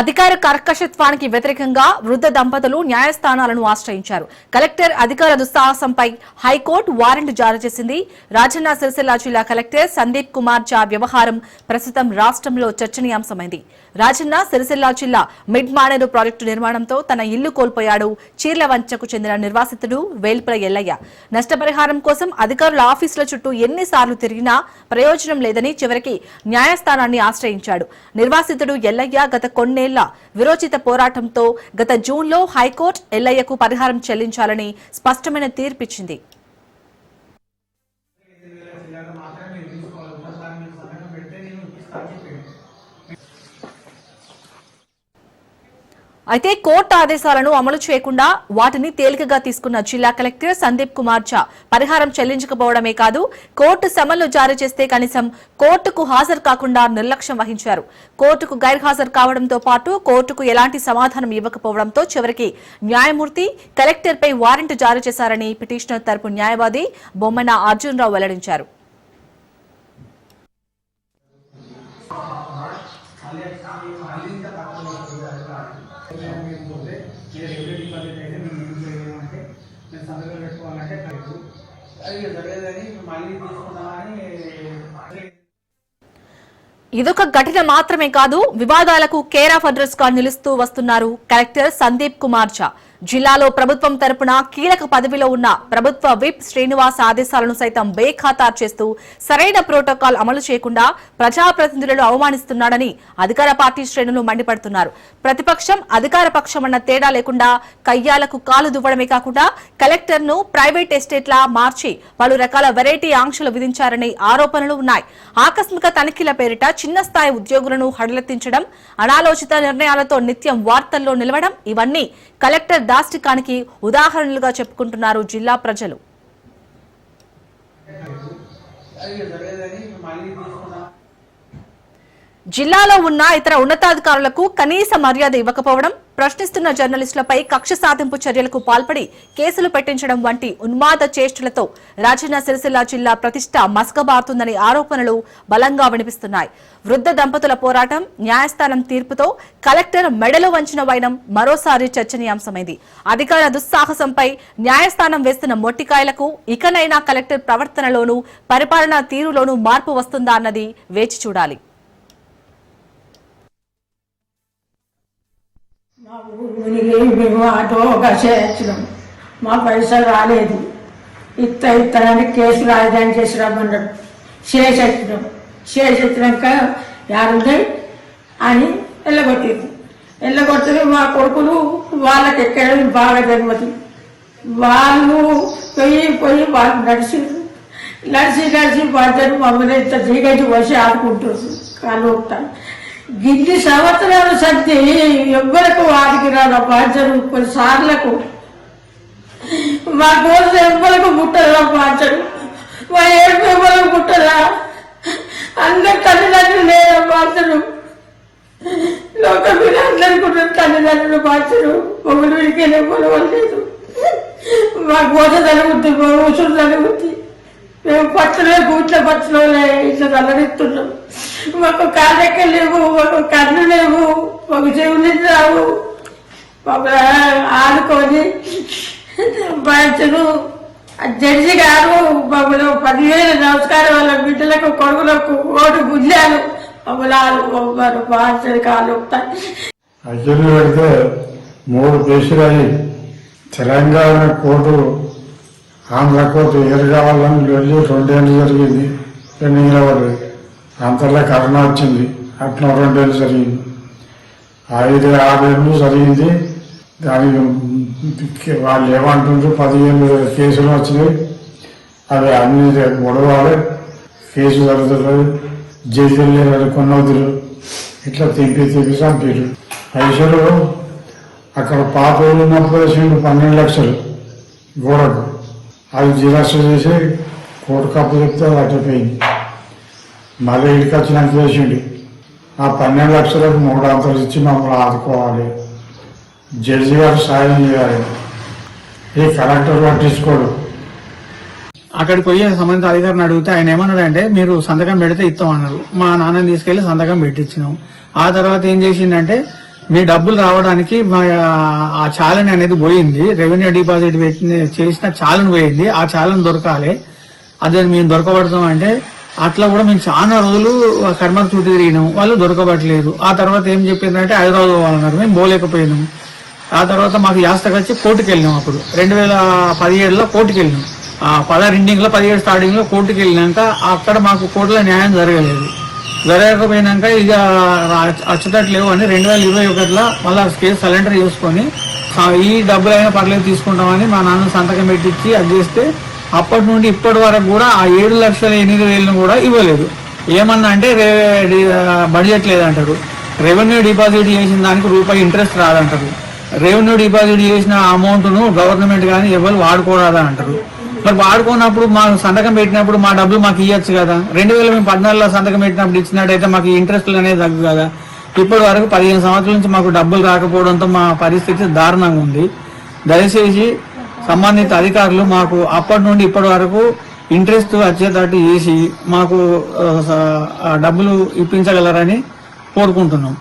అధికార కర్కశత్వానికి వ్యతిరేకంగా వృద్ధ దంపతులు న్యాయస్థానాలను ఆశ్రయించారు. కలెక్టర్ అధికార దుస్సాహసంపై హైకోర్టు వారెంట్ జారీ చేసింది. రాజన్న సిరిసిల్ల జిల్లా కలెక్టర్ సందీప్ కుమార్ జా వ్యవహారం ప్రస్తుతం రాష్ట్రంలో చర్చనీయాంశమైంది. రాజన్న సిరిసిల్ల జిల్లా మిడ్ మానేరు ప్రాజెక్టు నిర్మాణంతో తన ఇల్లు కోల్పోయాడు. చీర్లవంచకు చెందిన నిర్వాసితుడు వేల్పుల ఎల్లయ్య. నష్టపరిహారం కోసం అధికారుల ఆఫీసుల చుట్టూ ఎన్నిసార్లు తిరిగినా ప్రయోజనం లేదని చివరికి న్యాయస్థానాన్ని ఆశ్రయించాడు. నిర్వాసితుడు ఎల్లయ్య గత కొన్నేళ్ళ విరోచిత పోరాటంతో గత జూన్లో హైకోర్టు ఎల్లయ్యకు పరిహారం చెల్లించాలని స్పష్టమైన తీర్పిచ్చింది. అయితే కోర్టు ఆదేశాలను అమలు చేయకుండా వాటిని తేలికగా తీసుకున్న జిల్లా కలెక్టర్ సందీప్ కుమార్ ఝా పరిహారం చెల్లించకపోవడమే కాదు కోర్టు సమన్లు జారీ చేస్తే కనీసం కోర్టుకు హాజరు కాకుండా నిర్లక్ష్యం వహించారు. కోర్టుకు గైర్హాజరు కావడంతో పాటు కోర్టుకు ఎలాంటి సమాధానం ఇవ్వకపోవడంతో చివరికి న్యాయమూర్తి కలెక్టర్పై వారెంట్ జారీ చేశారని పిటిషనర్ తరపు న్యాయవాది బొమ్మన అర్జునరావు వెల్లడించారు. పోతే మీరు డిపాజిట్ అయితే పెట్టుకోవాలంటే అది జరగదని మళ్ళీ ఇదొక ఘటన మాత్రమే కాదు వివాదాలకు కేర్ ఆఫ్ అడ్రస్గా నిలుస్తూ వస్తున్నారు. కలెక్టర్ సందీప్ కుమార్ ఝా జిల్లాలో ప్రభుత్వం తరపున కీలక పదవిలో ఉన్న ప్రభుత్వ విప్ శ్రీనివాస్ ఆదేశాలను సైతం బేఖాతారు చేస్తూ సరైన ప్రోటోకాల్ అమలు చేయకుండా ప్రజాప్రతినిధులను అవమానిస్తున్నాడని అధికార పార్టీ శ్రేణులు మండిపడుతున్నారు. ప్రతిపక్షం అధికార పక్షం అన్న తేడా లేకుండా కయ్యాలకు కాలు దువ్వడమే కాకుండా కలెక్టర్ను ప్రైవేట్ ఎస్టేట్లా మార్చి పలు రకాల వెరైటీ ఆంక్షలు విధించారనే ఆరోపణలు ఉన్నాయి. ఆకస్మిక తనిఖీల పేరిట చిన్న స్థాయి ఉద్యోగులను హడలెత్తించడం అనాలోచిత నిర్ణయాలతో నిత్యం వార్తల్లో నిలవడం ఇవన్నీ కలెక్టర్ దాష్టికానికి ఉదాహరణలుగా చెప్పుకుంటున్నారు జిల్లా ప్రజలు. జిల్లాలో ఉన్న ఇతర ఉన్నతాధికారులకు కనీస మర్యాద ఇవ్వకపోవడం ప్రశ్నిస్తున్న జర్నలిస్టులపై కక్ష సాధింపు చర్యలకు పాల్పడి కేసులు పెట్టించడం వంటి ఉన్మాద చేష్టలతో రాజన్న సిరిసిల్ల జిల్లా ప్రతిష్ట మసకబారుతుందనే ఆరోపణలు బలంగా వినిపిస్తున్నాయి. వృద్ధ దంపతుల పోరాటం న్యాయస్థానం తీర్పుతో కలెక్టర్ మెడలు వంచిన వైనం మరోసారి చర్చనీయాంశమైంది. అధికార దుస్సాహసంపై న్యాయస్థానం వేస్తున్న మొట్టికాయలకు ఇకనైనా కలెక్టర్ ప్రవర్తనలోనూ పరిపాలనా తీరులోనూ మార్పు వస్తుందా అన్నది వేచి చూడాలి. మా ఊరికి మేము ఆటో కసేయచ్చినాం మా పైసలు రాలేదు. ఇత్త ఇత్తనని కేసు రాజధాని చేసి రమ్మన్నాడు. చేసెచ్చినాం చేసెచ్చినాక యారున్నాయి అని వెళ్ళగొట్టింది వెళ్ళగొట్టిన మా కొడుకులు వాళ్ళకి ఎక్కడం బాగా జన్మతి వాళ్ళు పోయి పోయి వాళ్ళు నడిచి నడిచి నడిచి పడతారు మమ్మల్ని ఇంత చీకటి వచ్చి ఆడుకుంటారు కాళ్ళు ఊపుతారు. గిన్ని సంవత్సరాలు సత్తి ఎవ్వరకు వారికి రాదు పాంచరు కొన్నిసార్లకు మా కోసం ఎవ్వరకు ముట్టదా పాంచరు మా ఏడుపు ఎవ్వరకు ముట్టదా అందరు తల్లిదండ్రులు లేదా పాంచరు లోకం మీద అందరికీ తల్లిదండ్రులు పాంచరు మొగుడు వీడికి ఎవ్వరు లేదు మా కోస జరుగుద్ది మా ఊసులు జరుగుద్ది. మేము పచ్చలే కూట్ల పచ్చలే ఇట్లా తల్లడిస్తున్నాం మాకు కాళ్ళెక్కలు లేవు మాకు కన్ను లేవు మాకు చెవులు రావు మాకు ఆడుకొని బాధ్యతలు జడ్జి గారు మమ్మల్ని పదివేలు నమస్కారం వాళ్ళ బిడ్డలకు కొడుకులకు ఓటు గుంజాలు మమ్మల్ని ఆడుకోమన్నారు బాధ్యత కాలు అర్జునుడు పెడితే మూడు కేసులు తెలంగాణ కోర్టు ఆంధ్ర కోర్టు కావాలని వెళ్ళి రెండేళ్ళు జరిగింది. రెండు నిలబడ్డది అంతలో కరోనా వచ్చింది. అట్లా రెండేళ్ళు జరిగింది. ఐదు ఆరేళ్ళు జరిగింది. దానికి వాళ్ళు ఏమంటుండ్రు? పదిహేను కేసులు వచ్చినాయి. అవి అన్ని గొడవాలి కేసు జరుగుతుంది జైలు కొన్నదులు ఇట్లా తింపి తింపి చంపారు పైసలు అక్కడ పాత ఊరు ఉన్నప్పుడు పన్నెండు లక్షలు. గోడకు. అది జిరాక్స్ చేసి కోర్టు కప్పు చెప్తే అట్టపోయింది మళ్ళీ ఇంటికి వచ్చినాక వేసిండు ఆ పన్నెండు లక్షలకు మూడు అంతలు ఇచ్చి మమ్మల్ని ఆదుకోవాలి. జడ్జి గారు సాయం చేయాలి. ఈ కలెక్టర్ పట్టించుకోడు. అక్కడికి పోయి సంబంధిత అధికారిని అడిగితే ఆయన ఏమన్నాడంటే మీరు సంతకం పెడితే ఇస్తాం అన్నారు. మా నాన్నని తీసుకెళ్ళి సంతకం పెట్టించినాం. ఆ తర్వాత ఏం చేసిందంటే మీ డబ్బులు రావడానికి మా ఆ చాలని అనేది పోయింది. రెవెన్యూ డిపాజిట్ పెట్టిన చేసిన చాలని పోయింది. ఆ చాలని దొరకాలి. అదే మేము దొరకబడతాం అంటే అట్లా కూడా మేము చాలా రోజులు కర్మకు చుట్టూ తిరిగినాం వాళ్ళు దొరకబట్టలేదు. ఆ తర్వాత ఏం చెప్పిందంటే హైదరాబాద్ వాళ్ళన్నారు మేము పోలేకపోయినాం. ఆ తర్వాత మాకు యాస్తకు వచ్చి కోర్టుకు వెళ్ళినాం అప్పుడు. రెండు వేల పదిహేడులో కోర్టుకు వెళ్ళినాం. పదహారు ఎండింగ్లో పదిహేడు స్టార్టింగ్లో కోర్టుకు వెళ్ళినాక అక్కడ మాకు కోర్టులో న్యాయం జరగలేదు. జరగకపోయినాక ఇక అచ్చుతట్లేవు అని రెండు వేల ఇరవై ఒకటిలో మళ్ళీ కేసు సరెండర్ చేసుకొని ఈ డబ్బులు అయినా పర్లేదు తీసుకుంటామని మా నాన్న సంతకం పెట్టించి అది చేస్తే అప్పటి నుండి ఇప్పటి వరకు కూడా ఆ ఏడు లక్షల ఎనిమిది వేలను కూడా ఇవ్వలేదు. ఏమన్నా అంటే బడ్జెట్ లేదంటారు. రెవెన్యూ డిపాజిట్ చేసిన దానికి రూపాయి ఇంట్రెస్ట్ రాదంటారు. రెవెన్యూ డిపాజిట్ చేసిన అమౌంట్ను గవర్నమెంట్ కానీ ఎవరు వాడుకోరాదా అంటారు మరి వాడుకున్నప్పుడు మా సంతకం పెట్టినప్పుడు మా డబ్బులు మాకు ఇవ్వచ్చు కదా. రెండు వేల మేము పద్నాలుగులో సంతకం పెట్టినప్పుడు ఇచ్చినట్టయితే మాకు ఇంట్రెస్ట్ అనేది తగ్గు కదా. ఇప్పటి వరకు పదిహేను సంవత్సరాల నుంచి మాకు డబ్బులు రాకపోవడంతో మా పరిస్థితి దారుణంగా ఉంది. దయచేసి సంబంధిత అధికారులు మాకు అప్పటి నుండి ఇప్పటి వరకు ఇంట్రెస్ట్ వచ్చేటట్టు చేసి మాకు డబ్బులు ఇప్పించగలరని కోరుకుంటున్నాం.